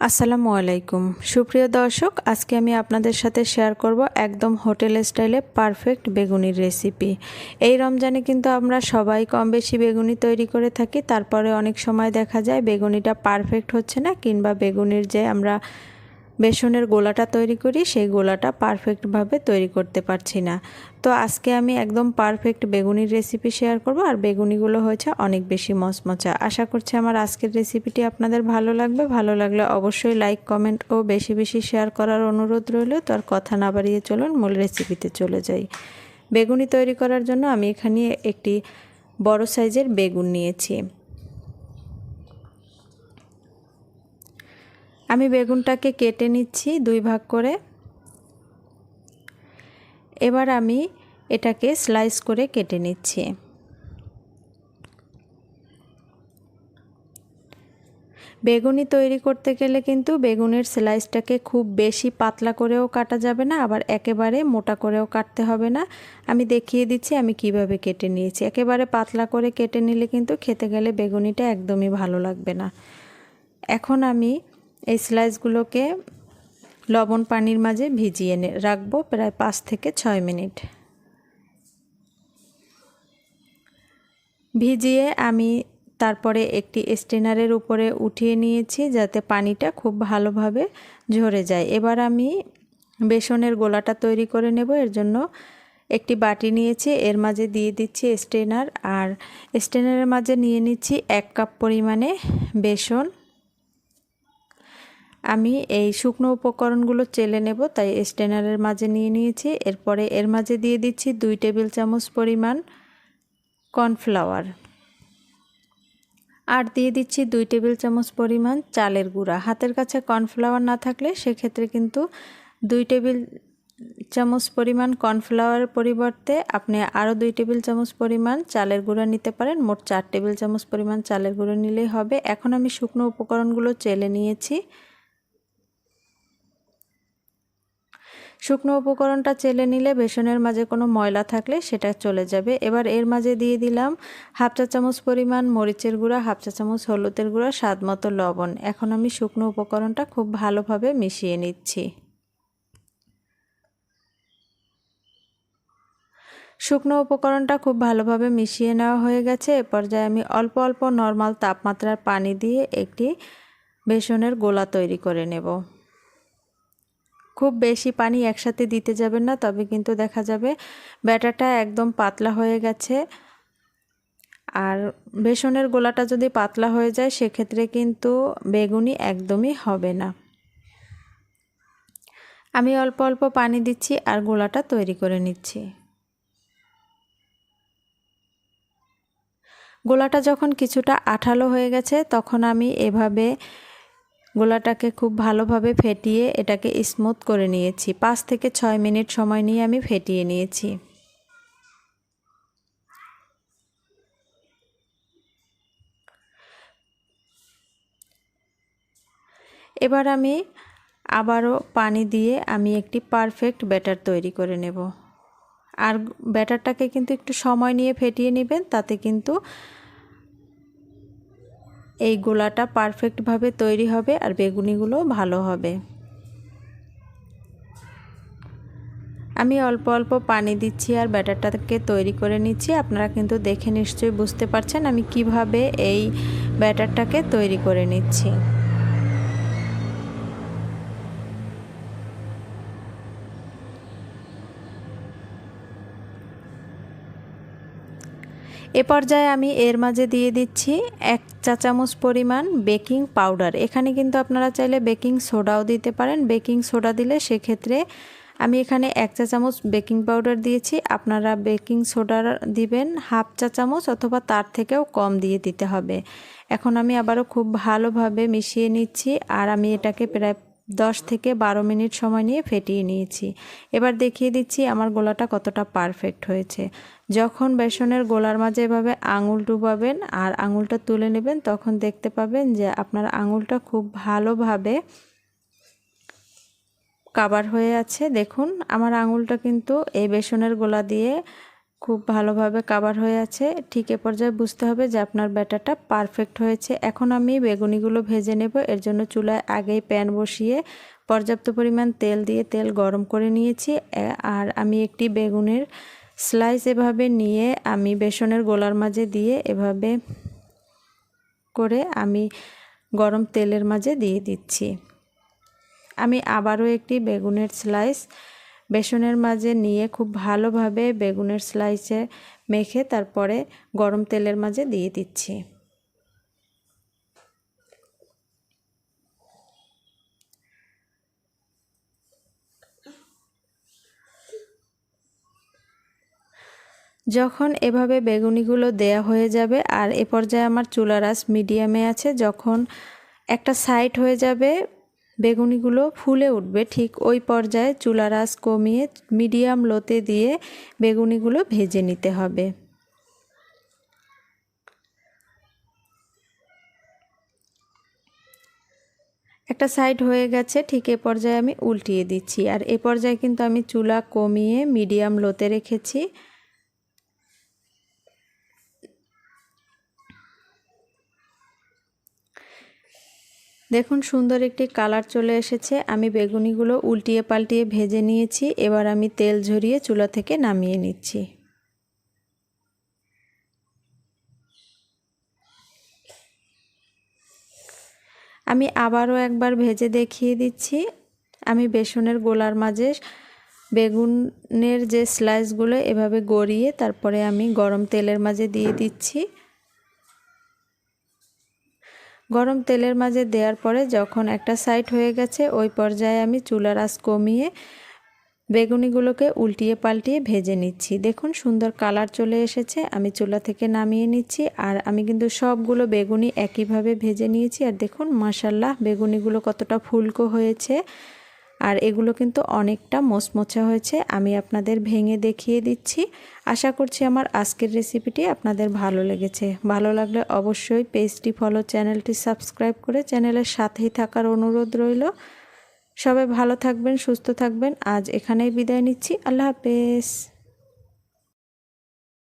আসসালামু আলাইকুম। সুপ্রিয় দর্শক, আজকে আমি আপনাদের সাথে শেয়ার করব একদম হোটেল স্টাইলে পারফেক্ট বেগুনির রেসিপি। এই রমজানে কিন্তু আমরা সবাই কম বেশি বেগুনি তৈরি করে থাকি, তারপরে অনেক সময় দেখা যায় বেগুনিটা পারফেক্ট হচ্ছে না, কিংবা বেগুনির যে আমরা বেসনের গোলাটা তৈরি করি, সেই গোলাটা পারফেক্টভাবে তৈরি করতে পারছি না। তো আজকে আমি একদম পারফেক্ট বেগুনির রেসিপি শেয়ার করব, আর বেগুনিগুলো হয়েছে অনেক বেশি মচমচা। আশা করছি আমার আজকের রেসিপিটি আপনাদের ভালো লাগবে। ভালো লাগলে অবশ্যই লাইক কমেন্ট ও বেশি বেশি শেয়ার করার অনুরোধ রইল। তো আর কথা না বাড়িয়ে চলুন, মূল রেসিপিতে চলে যাই। বেগুনি তৈরি করার জন্য আমি এখানে একটি বড় সাইজের বেগুন নিয়েছি। আমি বেগুনটাকে কেটে নিচ্ছি দুই ভাগ করে। এবার আমি এটাকে স্লাইস করে কেটে নিচ্ছি। বেগুনি তৈরি করতে গেলে কিন্তু বেগুনের স্লাইসটাকে খুব বেশি পাতলা করেও কাটা যাবে না, আবার একেবারে মোটা করেও কাটতে হবে না। আমি দেখিয়ে দিচ্ছি আমি কীভাবে কেটে নিয়েছি। একেবারে পাতলা করে কেটে নিলে কিন্তু খেতে গেলে বেগুনিটা একদমই ভালো লাগবে না। এখন আমি এই স্লাইসগুলোকে লবণ পানির মাঝে ভিজিয়ে নে রাখব প্রায় পাঁচ থেকে ছয় মিনিট। ভিজিয়ে আমি তারপরে একটি স্টেনারের উপরে উঠিয়ে নিয়েছি যাতে পানিটা খুব ভালোভাবে ঝরে যায়। এবার আমি বেসনের গোলাটা তৈরি করে নেব। এর জন্য একটি বাটি নিয়েছি। এর মাঝে দিয়ে দিচ্ছি স্টেনার আর স্টেনারের মাঝে নিয়ে নিচ্ছি এক কাপ পরিমাণে বেসন। আমি এই শুকনো উপকরণগুলো চেলে নেব, তাই স্টেনারের মাঝে নিয়ে নিয়েছি। এরপরে এর মাঝে দিয়ে দিচ্ছি দুই টেবিল চামচ পরিমাণ কর্নফ্লাওয়ার। আর দিয়ে দিচ্ছি দুই টেবিল চামচ পরিমাণ চালের গুঁড়া। হাতের কাছে কর্নফ্লাওয়ার না থাকলে সেক্ষেত্রে কিন্তু দুই টেবিল চামচ পরিমাণ কর্নফ্লাওয়ারের পরিবর্তে আপনি আরও দুই টেবিল চামচ পরিমাণ চালের গুঁড়া নিতে পারেন। মোট চার টেবিল চামচ পরিমাণ চালের গুঁড়ো নিলেই হবে। এখন আমি শুকনো উপকরণগুলো চেলে নিয়েছি। শুকনো উপকরণটা চেলে নিলে বেসনের মাঝে কোনো ময়লা থাকলে সেটা চলে যাবে। এবার এর মাঝে দিয়ে দিলাম হাফ চা চামচ পরিমাণ মরিচের গুঁড়া, হাফ চা চামচ হলুদের গুঁড়া, স্বাদ মতো লবণ। এখন আমি শুকনো উপকরণটা খুব ভালোভাবে মিশিয়ে নিচ্ছি। শুকনো উপকরণটা খুব ভালোভাবে মিশিয়ে নেওয়া হয়ে গেছে। এ পর্যায়ে আমি অল্প অল্প নর্মাল তাপমাত্রার পানি দিয়ে একটি বেসনের গোলা তৈরি করে নেব। খুব বেশি পানি একসাথে দিতে যাবেন না, তবে কিন্তু দেখা যাবে ব্যাটারটা একদম পাতলা হয়ে গেছে। আর বেসনের গোলাটা যদি পাতলা হয়ে যায়, সেক্ষেত্রে কিন্তু বেগুনি একদমই হবে না। আমি অল্প অল্প পানি দিচ্ছি আর গোলাটা তৈরি করে নিচ্ছি। গোলাটা যখন কিছুটা আঠালো হয়ে গেছে, তখন আমি এভাবে গোলাটাকে খুব ভালোভাবে ফেটিয়ে এটাকে স্মুথ করে নিয়েছি। পাঁচ থেকে ছয় মিনিট সময় নিয়ে আমি ফেটিয়ে নিয়েছি। এবার আমি আবারও পানি দিয়ে আমি একটি পারফেক্ট ব্যাটার তৈরি করে নেব। আর ব্যাটারটাকে কিন্তু একটু সময় নিয়ে ফেটিয়ে নেবেন, তাতে কিন্তু এই গোলাটা পারফেক্টভাবে তৈরি হবে আর বেগুনিগুলো ভালো হবে। আমি অল্প অল্প পানি দিচ্ছি আর ব্যাটারটাকে তৈরি করে নিচ্ছি। আপনারা কিন্তু দেখে নিশ্চয়ই বুঝতে পারছেন আমি কীভাবে এই ব্যাটারটাকে তৈরি করে নিচ্ছি। এ পর্যায়ে আমি এর মাঝে দিয়ে দিচ্ছি এক চা চামচ পরিমাণ বেকিং পাউডার। এখানে কিন্তু আপনারা চাইলে বেকিং সোডাও দিতে পারেন। বেকিং সোডা দিলে সেক্ষেত্রে আমি এখানে এক চা চামচ বেকিং পাউডার দিয়েছি। আপনারা বেকিং সোডা দিবেন হাফ চা চামচ অথবা তার থেকেও কম দিয়ে দিতে হবে। এখন আমি আবারও খুব ভালোভাবে মিশিয়ে নিচ্ছি আর আমি এটাকে প্রায় দশ থেকে বারো মিনিট সময় নিয়ে ফেটিয়ে নিয়েছি। এবার দেখিয়ে দিচ্ছি আমার গোলাটা কতটা পারফেক্ট হয়েছে। যখন বেসনের গোলার মাঝে এভাবে আঙুল ডুবাবেন আর আঙুলটা তুলে নেবেন, তখন দেখতে পাবেন যে আপনার আঙুলটা খুব ভালোভাবে কাবার হয়ে আছে। দেখুন, আমার আঙুলটা কিন্তু এই বেসনের গোলা দিয়ে খুব ভালোভাবে কাভার হয়ে আছে। ঠিক এ পর্যায়ে বুঝতে হবে যে আপনার ব্যাটারটা পারফেক্ট হয়েছে। এখন আমি বেগুনিগুলো ভেজে নেব। এর জন্য চুলায় আগেই প্যান বসিয়ে পর্যাপ্ত পরিমাণ তেল দিয়ে তেল গরম করে নিয়েছি। আর আমি একটি বেগুনের স্লাইস এভাবে নিয়ে আমি বেসনের গোলার মাঝে দিয়ে এভাবে করে আমি গরম তেলের মাঝে দিয়ে দিচ্ছি। আমি আবারও একটি বেগুনের স্লাইস বেসনের মাঝে নিয়ে খুব ভালোভাবে বেগুনের স্লাইসে মেখে তারপরে গরম তেলের মাঝে দিয়ে দিচ্ছি। যখন এভাবে বেগুনিগুলো দেয়া হয়ে যাবে, আর এ পর্যায়ে আমার চুলার আঁচ মিডিয়ামে আছে, যখন একটা সাইড হয়ে যাবে বেগুনিগুলো ফুলে উঠবে। ঠিক ওই পর্যায়ে চুলার আঁচ কমিয়ে মিডিয়াম লোতে দিয়ে বেগুনিগুলো ভেজে নিতে হবে। একটা সাইড হয়ে গেছে, ঠিক এ পর্যায়ে আমি উল্টিয়ে দিচ্ছি। আর এ পর্যায়ে কিন্তু আমি চুলা কমিয়ে মিডিয়াম লোতে রেখেছি। দেখুন, সুন্দর একটি কালার চলে এসেছে। আমি বেগুনিগুলো উল্টিয়ে পাল্টিয়ে ভেজে নিয়েছি। এবার আমি তেল ঝরিয়ে চুলা থেকে নামিয়ে নিচ্ছি। আমি আবারও একবার ভেজে দেখিয়ে দিচ্ছি। আমি বেসনের গোলার মাঝে বেগুনের যে স্লাইসগুলো এভাবে গড়িয়ে তারপরে আমি গরম তেলের মাঝে দিয়ে দিচ্ছি। গরম তেলের মাঝে দেওয়ার পরে যখন একটা সাইড হয়ে গেছে, ওই পর্যায়ে আমি চুলার আঁচ কমিয়ে বেগুনিগুলোকে উল্টিয়ে পাল্টিয়ে ভেজে নিচ্ছি। দেখুন, সুন্দর কালার চলে এসেছে। আমি চুলা থেকে নামিয়ে নিচ্ছি আর আমি কিন্তু সবগুলো বেগুনি একইভাবে ভেজে নিয়েছি। আর দেখুন মাসাল্লাহ বেগুনিগুলো কতটা ফুলকো হয়েছে। আর এগুলো কিন্তু অনেকটা মোচমোচা হয়েছে। আমি আপনাদের ভেঙে দেখিয়ে দিচ্ছি। আশা করছি আমার আজকের রেসিপিটি আপনাদের ভালো লেগেছে। ভালো লাগলে অবশ্যই পেজটি ফলো, চ্যানেলটি সাবস্ক্রাইব করে চ্যানেলের সাথেই থাকার অনুরোধ রইল। সবাই ভালো থাকবেন, সুস্থ থাকবেন। আজ এখানেই বিদায় নিচ্ছি। আল্লাহ হাফেজ।